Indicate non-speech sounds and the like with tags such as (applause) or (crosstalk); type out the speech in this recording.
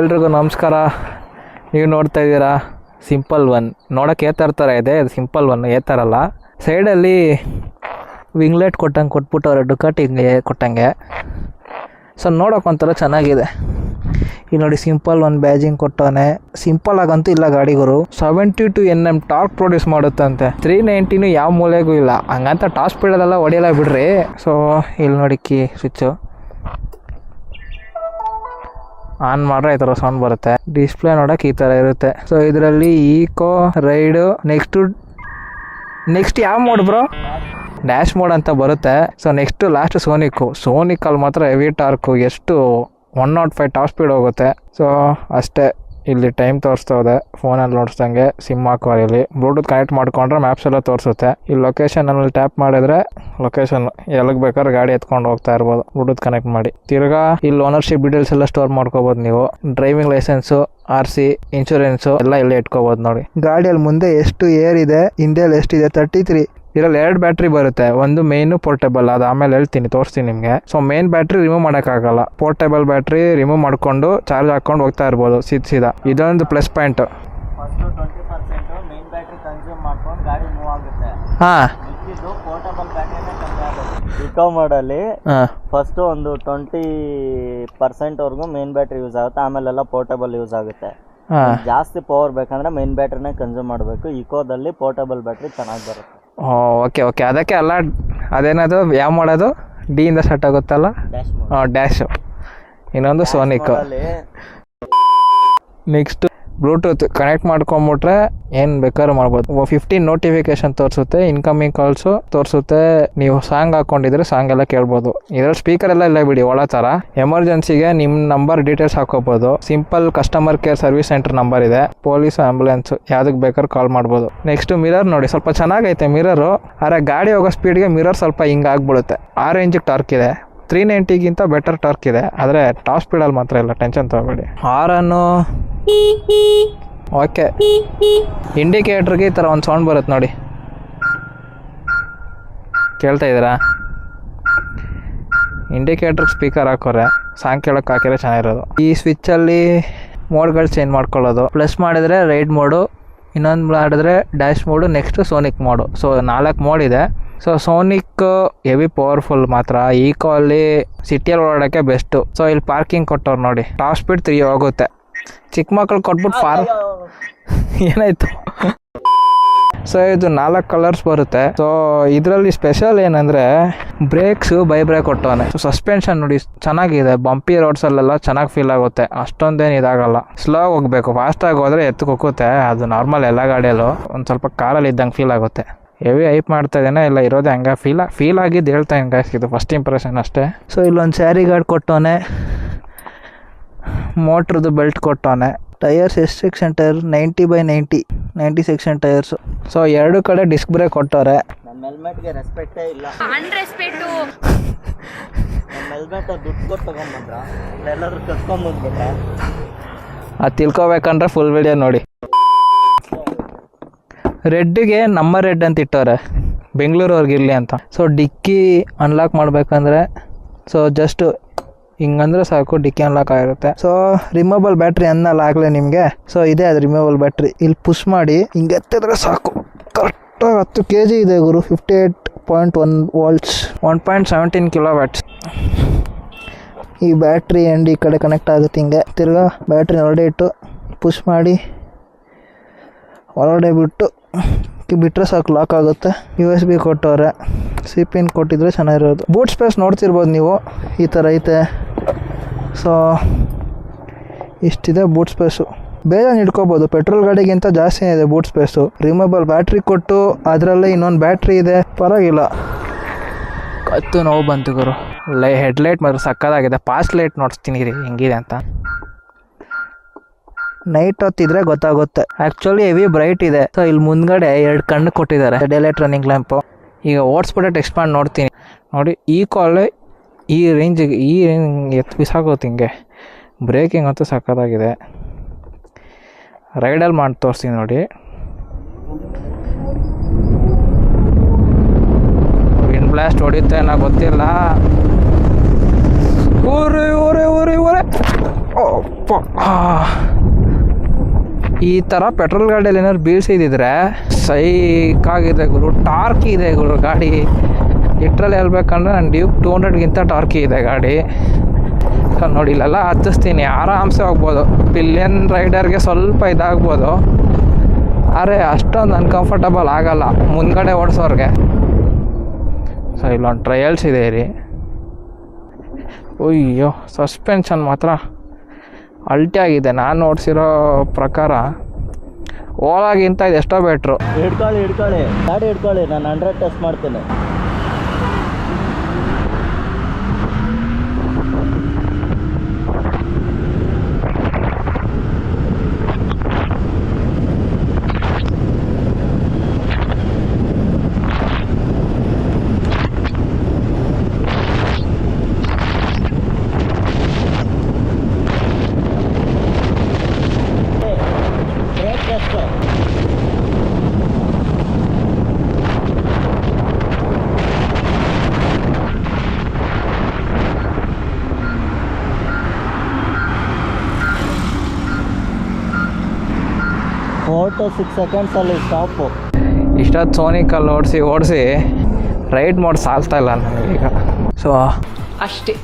ಎಲ್ರಿಗೂ ನಮಸ್ಕಾರ. ನೀವು ನೋಡ್ತಾ ಇದ್ದೀರಾ? ಸಿಂಪಲ್ ಒನ್ ನೋಡೋಕೆ ಏತರ ಥರ ಇದೆ, ಅದು ಸಿಂಪಲ್ ಒನ್ ಏ ಥರ ಅಲ್ಲ ಸೈಡಲ್ಲಿ ವಿಂಗ್ಲೆಟ್ ಕೊಟ್ಟಂಗೆ ಕೊಟ್ಬಿಟ್ಟವ್ರೆ ಹಿಂಗೆ ಕೊಟ್ಟಂಗೆ. ಸೊ ನೋಡೋಕೆ ಒಂಥರ ಚೆನ್ನಾಗಿದೆ. ಈ ನೋಡಿ ಸಿಂಪಲ್ ಒನ್ ಬ್ಯಾಜಿಂಗ್ ಕೊಟ್ಟವನೆ. ಸಿಂಪಲ್ ಆಗಂತೂ ಇಲ್ಲ ಗಾಡಿಗಳು seventy two N M torque produce ಮಾಡುತ್ತಂತೆ. Three ನೈಂಟಿನೂ ಯಾವ ಮೂಲೆಗೂ ಇಲ್ಲ. ಹಂಗಂತ ಟಾಪ್ ಸ್ಪೀಡಲ್ಲೆಲ್ಲ ಹೊಡಿಯಲ್ಲ ಬಿಡ್ರಿ. ಸೊ ಇಲ್ಲಿ ನೋಡಿ ಕೀ ಸ್ವಿಚ್ಚು ಆನ್ ಮಾಡ್ರೆ ಈ ಥರ ಸೌಂಡ್ ಬರುತ್ತೆ. ಡಿಸ್ಪ್ಲೇ ನೋಡೋಕೆ ಈ ಥರ ಇರುತ್ತೆ. ಸೊ ಇದರಲ್ಲಿ ಈಕೋ ರೈಡು ನೆಕ್ಸ್ಟ್ ನೆಕ್ಸ್ಟ್ ಯಾವ ಮೋಡ್ ಬ್ರೋ ಡ್ಯಾಶ್ ಮೋಡ್ ಅಂತ ಬರುತ್ತೆ. ಸೊ ನೆಕ್ಸ್ಟ್ ಲಾಸ್ಟ್ ಸೋನಿಕ್ಕು ಸೋನಿಕಲ್ಲಿ ಮಾತ್ರ ಹೆವಿ ಟಾರ್ಕು ಎಷ್ಟು one nought five top speed ಹೋಗುತ್ತೆ. ಸೊ ಅಷ್ಟೇ. ಇಲ್ಲಿ ಟೈಮ್ ತೋರಿಸ್ತಾ ಇದೆ ಫೋನಲ್ಲಿ ನೋಡಿಸ್ದಂಗೆ ಸಿಮ್ ಹಾಕುವ ಇಲ್ಲಿ ಬ್ಲೂಟೂತ್ ಕನೆಕ್ಟ್ ಮಾಡ್ಕೊಂಡ್ರೆ ಮ್ಯಾಪ್ಸ್ ಎಲ್ಲ ತೋರಿಸುತ್ತೆ. ಈ ಲೊಕೇಶನ್ ಅಲ್ಲಿ ಟ್ಯಾಪ್ ಮಾಡಿದ್ರೆ ಲೊಕೇಶನ್ ಎಲ್ಲಿಗೆ ಬೇಕಾದ್ರೆ ಗಾಡಿ ಎತ್ಕೊಂಡು ಹೋಗ್ತಾ ಇರ್ಬೋದು. ಬ್ಲೂಟೂತ್ ಕನೆಕ್ಟ್ ಮಾಡಿ. ತಿರ್ಗಾ ಇಲ್ಲಿ ಓನರ್ಶಿಪ್ ಡೀಟೇಲ್ಸ್ ಎಲ್ಲ ಸ್ಟೋರ್ ಮಾಡ್ಕೋಬೋದು ನೀವು. Driving licence R C insurance ಎಲ್ಲ ಇಲ್ಲೇ ಇಟ್ಕೋಬೋದು ನೋಡಿ. ಗಾಡಿಯಲ್ಲಿ ಮುಂದೆ ಎಷ್ಟು ಏರ್ ಇದೆ, ಹಿಂದೆಯಲ್ಲಿ ಎಷ್ಟಿದೆ? ತರ್ಟಿ ತ್ರೀ ಇದರಲ್ಲಿ ಎರಡು ಬ್ಯಾಟ್ರಿ ಬರುತ್ತೆ. ಒಂದು ಮೇನು ಪೋರ್ಟೇಬಲ್ ಅದು ಆಮೇಲೆ ಹೇಳ್ತೀನಿ ತೋರಿಸ್ತೀನಿ ನಿಮಗೆ. ಸೊ ಮೇನ್ ಬ್ಯಾಟ್ರಿ ರಿಮೂವ್ ಮಾಡೋಕ್ಕಾಗಲ್ಲ. ಪೋರ್ಟೇಬಲ್ ಬ್ಯಾಟ್ರಿ ರಿಮೂವ್ ಮಾಡ್ಕೊಂಡು ಚಾರ್ಜ್ ಹಾಕೊಂಡು ಹೋಗ್ತಾ ಇರ್ಬೋದು ಸೀದ ಸೀದಾ. ಇದೊಂದು ಪ್ಲಸ್ ಪಾಯಿಂಟ್ ಪರ್ಸೆಂಟು ಹಾಂ. ಇಕೋ ಮಾಡಲ್ಲಿ ಫಸ್ಟು ಒಂದು ಟ್ವೆಂಟಿ ಪರ್ಸೆಂಟ್ವರೆಗೂ ಮೇನ್ ಬ್ಯಾಟ್ರಿ ಯೂಸ್ ಆಗುತ್ತೆ. ಆಮೇಲೆಲ್ಲ ಪೋರ್ಟಬಲ್ ಯೂಸ್ ಆಗುತ್ತೆ. ಜಾಸ್ತಿ ಪವರ್ ಬೇಕಂದ್ರೆ ಮೇನ್ ಬ್ಯಾಟ್ರಿನೇ ಕನ್ಸ್ಯೂಮ್ ಮಾಡಬೇಕು. ಇಕೋದಲ್ಲಿ ಪೋರ್ಟಬಲ್ ಬ್ಯಾಟ್ರಿ ಚೆನ್ನಾಗಿ ಬರುತ್ತೆ. ಓಕೆ ಓಕೆ ಅದಕ್ಕೆ ಅಲ್ಲ ಅದೇನದು? ಯಾವ ಮಾಡೋದು ಡಿ ಇಂದ ಸ್ಟಾರ್ಟ್ ಆಗುತ್ತಲ್ಲ? ಡ್ಯಾಶ್ ಡ್ಯಾಶು ಇನ್ನೊಂದು ಸೋನಿಕ್ ನೆಕ್ಸ್ಟ್ ಬ್ಲೂಟೂತ್ ಕನೆಕ್ಟ್ ಮಾಡ್ಕೊಂಬಿಟ್ರೆ ಏನು ಬೇಕಾದ್ರೂ ಮಾಡ್ಬೋದು. ಫಿಫ್ಟೀನ್ ನೋಟಿಫಿಕೇಶನ್ ತೋರಿಸುತ್ತೆ ಇನ್ಕಮಿಂಗ್ ಕಾಲ್ಸು ತೋರಿಸುತ್ತೆ. ನೀವು ಸಾಂಗ್ ಹಾಕೊಂಡಿದ್ರೆ ಸಾಂಗ್ ಎಲ್ಲ ಕೇಳ್ಬೋದು. ಇದ್ರಲ್ಲಿ ಸ್ಪೀಕರ್ ಎಲ್ಲ ಇಲ್ಲ ಬಿಡಿ ಒಳ ಥರ ಎಮರ್ಜೆನ್ಸಿಗೆ ನಿಮ್ಮ ನಂಬರ್ ಡೀಟೇಲ್ಸ್ ಹಾಕೋಬೋದು. Simple customer care service centre number ಇದೆ. ಪೊಲೀಸ್ ಆಂಬುಲೆನ್ಸ್ ಯಾವುದಕ್ಕೆ ಬೇಕಾದ್ರೂ ಕಾಲ್ ಮಾಡ್ಬೋದು. ನೆಕ್ಸ್ಟ್ ಮಿರರ್ ನೋಡಿ, ಸ್ವಲ್ಪ ಚೆನ್ನಾಗೈತೆ ಮಿರರು ಆದರೆ ಗಾಡಿ ಹೋಗೋ ಸ್ಪೀಡ್ಗೆ ಮಿರರ್ ಸ್ವಲ್ಪ ಹಿಂಗೆ ಆಗ್ಬಿಡುತ್ತೆ. ಆ ರೇಂಜಿಗೆ ಟಾರ್ಕ್ ಇದೆ. ತ್ರೀ ನೈಂಟಿಗಿಂತ ಬೆಟರ್ ಟಾರ್ಕ್ ಇದೆ. ಆದರೆ ಟಾಪ್ ಸ್ಪೀಡಲ್ಲಿ ಮಾತ್ರ ಇಲ್ಲ ಟೆನ್ಷನ್ ತೊಗೊಬೇಡಿ. ಹಾರನ್ನು ಓಕೆ. ಇಂಡಿಕೇಟ್ರಿಗೆ ಈ ಥರ ಒಂದು ಸೌಂಡ್ ಬರುತ್ತೆ ನೋಡಿ. ಕೇಳ್ತಾ ಇದ್ದೀರಾ? ಇಂಡಿಕೇಟ್ರಿಗೆ ಸ್ಪೀಕರ್ ಹಾಕೋರೆ ಸಾಂಗ್ ಕೇಳೋಕೆ ಹಾಕಿದ್ರೆ ಚೆನ್ನಾಗಿರೋದು. ಈ ಸ್ವಿಚ್ಚಲ್ಲಿ ಮೋಡ್ಗಳು ಚೇಂಜ್ ಮಾಡ್ಕೊಳ್ಳೋದು. ಪ್ಲಸ್ ಮಾಡಿದರೆ ರೈಡ್ ಮೋಡು ಇನ್ನೊಂದು ಮಾಡಿದ್ರೆ dash mode next sonic mode so ನಾಲ್ಕು ಮೋಡ್ ಇದೆ. ಸೊ ಸೋನಿಕ್ ಹೆವಿ ಪವರ್ಫುಲ್ ಮಾತ್ರ. ಈಕೋ ಅಲ್ಲಿ ಸಿಟಿಯಲ್ಲಿ ಓಡಾಡೋಕ್ಕೆ ಬೆಸ್ಟು ಸೊ ಇಲ್ಲಿ ಪಾರ್ಕಿಂಗ್ ಕೊಟ್ಟವ್ರು ನೋಡಿ. ಟಾಪ್ ಸ್ಪೀಡ್ ತ್ರೀ ಹೋಗುತ್ತೆ. ಚಿಕ್ಕ ಮಕ್ಕಳು ಕೊಟ್ಬಿಟ್ಟು ಫಾರ್ (laughs) ಏನಾಯ್ತು? ಸೊ ಇದು ನಾಲ್ಕು ಕಲರ್ಸ್ ಬರುತ್ತೆ. ಸೊ ಇದರಲ್ಲಿ ಸ್ಪೆಷಲ್ ಏನಂದ್ರೆ ಬ್ರೇಕ್ಸ್ ಬೈ ಬ್ರೇಕ್ ಕೊಟ್ಟವನೆ ಸೊ ಸಸ್ಪೆನ್ಷನ್ ನೋಡಿ ಚೆನ್ನಾಗಿದೆ. ಬಂಪಿ ರೋಡ್ಸಲ್ಲೆಲ್ಲ ಚೆನ್ನಾಗಿ ಫೀಲ್ ಆಗುತ್ತೆ. ಅಷ್ಟೊಂದೇನು ಇದಾಗಲ್ಲ. ಸ್ಲೋ ಹೋಗಬೇಕು. ಫಾಸ್ಟಾಗಿ ಹೋದ್ರೆ ಎತ್ತಕ್ಕೆ ಹೋಗುತ್ತೆ ಅದು ನಾರ್ಮಲ್ ಎಲ್ಲ ಗಾಡಿಯಲ್ಲೂ. ಒಂದು ಸ್ವಲ್ಪ ಕಾರಲ್ಲಿ ಇದ್ದಂಗೆ ಫೀಲ್ ಆಗುತ್ತೆ. ಹೆವಿ ಹೈಪ್ ಮಾಡ್ತಾ ಇದ್ದೇನೆ ಇಲ್ಲ ಇರೋದೇ ಹಂಗೆ ಫೀಲ್ ಫೀಲ್ ಆಗಿದ್ದು ಹೇಳ್ತಾ ಹಿಂಗೆ ಇದು ಫಸ್ಟ್ ಇಂಪ್ರೆಷನ್ ಅಷ್ಟೇ. ಸೊ ಇಲ್ಲೊಂದು ಸ್ಯಾರಿ ಗಾರ್ಡ್ ಕೊಟ್ಟವನೆ. ಮೋಟ್ರದ್ದು ಬೆಲ್ಟ್ ಕೊಟ್ಟವನೆ ಟೈರ್ಸ್ ಎಷ್ಟು section tyre? Ninety by ninety. Ninety section tyres. So ಎರಡು ಕಡೆ ಡಿಸ್ಕ್ ಬ್ರೇಕ್ ಕೊಟ್ಟವ್ರೆ. ನಮ್ಮ ಹೆಲ್ಮೆಟ್ಗೆ ರೆಸ್ಪೆಕ್ಟೇ ಇಲ್ಲ. ಅನ್ರೆಸ್ಪೆಕ್ಟು ನಮ್ಮ ಹೆಲ್ಮೆಟ್ ದುಡ್ಡು ಕೊಟ್ಟು ತಗೊಂಬಂದ್ರ ಎಲ್ಲಾದ್ರೂ ಕಸ್ಕೊಂಬಂದ್ಬಿಟ್ರೆ ಅದು ತಿಳ್ಕೊಬೇಕಂದ್ರೆ ಫುಲ್ ವಿಡಿಯೋ ನೋಡಿ. ರೆಡ್ಗೆ ನಮ್ಮ ರೆಡ್ ಅಂತ ಇಟ್ಟವ್ರೆ. ಬೆಂಗಳೂರವ್ರಿಗಿರಲಿ ಅಂತ. ಸೊ ಡಿಕ್ಕಿ ಅನ್ಲಾಕ್ ಮಾಡಬೇಕಂದ್ರೆ ಸೊ ಜಸ್ಟ್ ಹಿಂಗಂದ್ರೆ ಸಾಕು ಡಿಕ್ಕಿ ಅನ್ಲಾಕ್ ಆಗಿರುತ್ತೆ. ಸೊ ರಿಮೂವಬಲ್ ಬ್ಯಾಟ್ರಿ ಅನ್ನಲ್ಲ ಆಗಲೇ ನಿಮಗೆ. ಸೊ ಇದೆ ಅದು ರಿಮೂವಬಲ್ ಬ್ಯಾಟ್ರಿ ಇಲ್ಲಿ ಪುಷ್ ಮಾಡಿ ಹಿಂಗೆ ಎತ್ತಿದ್ರೆ ಸಾಕು. ಕರೆಕ್ಟಾಗಿ ಹತ್ತು ಕೆ ಜಿ ಇದೆ ಗುರು. Fifty eight point one volts one point seventeen kilowatts ಈ ಬ್ಯಾಟ್ರಿ ಎಂಡ್ ಈ ಕಡೆ ಕನೆಕ್ಟ್ ಆಗುತ್ತೆ ಹಿಂಗೆ. ತಿರ್ಗಾ ಬ್ಯಾಟ್ರಿ ಹೊರಡೆ ಇಟ್ಟು ಪುಷ್ ಮಾಡಿ ಹೊರಡೆ ಬಿಟ್ಟು ಬಿಟ್ಟರೆ ಸಾಕು ಲಾಕ್ ಆಗುತ್ತೆ. ಯು ಎಸ್ ಬಿ ಕೊಟ್ಟವ್ರೆ. ಸಿ ಪಿನ್ ಕೊಟ್ಟಿದ್ರೆ ಚೆನ್ನಾಗಿರೋದು. ಬೂಟ್ ಸ್ಪೇಸ್ ನೋಡ್ತಿರ್ಬೋದು ನೀವು. ಈ ಥರ ಐತೆ. ಸೊ ಇಷ್ಟಿದೆ ಬೂಟ್ ಸ್ಪೇಸು ಬೇಗ ಇಟ್ಕೋಬೋದು ಪೆಟ್ರೋಲ್ ಗಾಡಿಗಿಂತ ಜಾಸ್ತಿ ಇದೆ ಬೂಟ್ ಸ್ಪೇಸು ರಿಮೂವಬಲ್ ಬ್ಯಾಟ್ರಿ ಕೊಟ್ಟು ಅದರಲ್ಲೇ ಇನ್ನೊಂದು ಬ್ಯಾಟ್ರಿ ಇದೆ. ಪರವಾಗಿಲ್ಲ. ಕತ್ತು ನೋವು ಬಂತು ಗುರು. ಲೈ ಹೆಡ್ಲೈಟ್ ಮಾತ್ರ ಸಕ್ಕದಾಗಿದೆ. ಪಾಸ್ಟ್ ಲೈಟ್ ನೋಡಿಸ್ತೀನಿ ರೀ ಹೆಂಗಿದೆ ಅಂತ. ನೈಟ್ ಹೊತ್ತಿದ್ರೆ ಗೊತ್ತಾಗುತ್ತೆ. ಆ್ಯಕ್ಚುಲಿ ಹೆವಿ ಬ್ರೈಟ್ ಇದೆ. ಸೊ ಇಲ್ಲಿ ಮುಂದ್ಗಡೆ ಎರಡು ಕಣ್ಣು ಕೊಟ್ಟಿದ್ದಾರೆ. ಡೇಲೈಟ್ ರನ್ನಿಂಗ್ ಲ್ಯಾಂಪು ಈಗ ಓಡಿಸ್ಬಿಟ್ಟು ಎಕ್ಸ್ಪಾಂಡ್ ನೋಡ್ತೀನಿ. ನೋಡಿ ಈ ಕಾಲ್ ಈ ರೇಂಜಿಗೆ ಈ ರೇಂಜ್ ಎತ್ತು ಬಿಸಾಕೋತು ಹಿಂಗೆ ಬ್ರೇಕಿಂಗ್ ಅಂತೂ ಸಕ್ಕತ್ತಾಗಿದೆ ರೈಡಲ್ಲಿ ಮಾಡಿ ತೋರಿಸ್ತೀನಿ ನೋಡಿ. ವಿಂಡ್ ಬ್ಲಾಸ್ಟ್ ಹೊಡಿಯುತ್ತೆ ಏನೋ ಗೊತ್ತಿಲ್ಲ. ಊರಿ ಊರಿ ಊರಿ ಊರಿ ಅಪ್ಪ. ಈ ಥರ ಪೆಟ್ರೋಲ್ ಗಾಡಿಯಲ್ಲಿ ಏನಾದ್ರು ಬೀಳ್ಸಿದ್ದಿದ್ರೆ ಸೈಕಾಗಿದೆ ಗುರು ಟಾರ್ಕ್ ಇದೆ ಗುರು ಗಾಡಿ. ಲಿಟ್ರಲ್ಲಿ ಹೇಳ್ಬೇಕಂದ್ರೆ ನನ್ನ ಡ್ಯೂಕ್ ಟೂ ಹಂಡ್ರೆಡ್ಗಿಂತ ಟಾರ್ಕಿ ಇದೆ ಗಾಡಿ. ನೋಡಿ, ಇಲ್ಲೆಲ್ಲ ಹತ್ತಿಸ್ತೀನಿ. ಆರಾಮ್ಸೆ ಹೋಗ್ಬೋದು. ಪಿಲಿಯನ್ ರೈಡರ್ಗೆ ಸ್ವಲ್ಪ ಇದಾಗ್ಬೋದು. ಆದರೆ ಅಷ್ಟೊಂದು ಅನ್ಕಂಫರ್ಟಬಲ್ ಆಗಲ್ಲ. ಮುಂದ್ಗಡೆ ಓಡಿಸೋರ್ಗೆ. ಸೊ ಇಲ್ಲೊಂದು ಟ್ರಯಲ್ಸ್ ಇದೆ ರೀ. ಅಯ್ಯೋ ಸಸ್ಪೆನ್ಷನ್ ಮಾತ್ರ ಅಲ್ಟಿ ಆಗಿದೆ. ನಾನು ಓಡಿಸಿರೋ ಪ್ರಕಾರ ಓಲಾಗಿಂತ ಇದು ಎಷ್ಟೋ ಬೆಟ್ರು ಹಿಡ್ಕೊಳ್ಳಿ ಹಿಡ್ಕೊಳ್ಳಿ. ಗಾಡಿ ಹಿಡ್ಕೊಳ್ಳಿ. ನಾನು ಹಂಡ್ರೆಡ್ ಟೆಸ್ಟ್ ಮಾಡ್ತೀನಿ brake test four six six ಸೆಕೆಂಡ್ಸಲ್ಲಿ stop ಇಷ್ಟೊತ್ತು ಸೋನಿಕಲ್ಲಿ ಓಡಿಸಿ ಓಡಿಸಿ ರೈಡ್ ಮಾಡಿ ಸಾಲ್ತಾ ಇಲ್ಲ ಈಗ. ಸೊ ಅಷ್ಟೇ.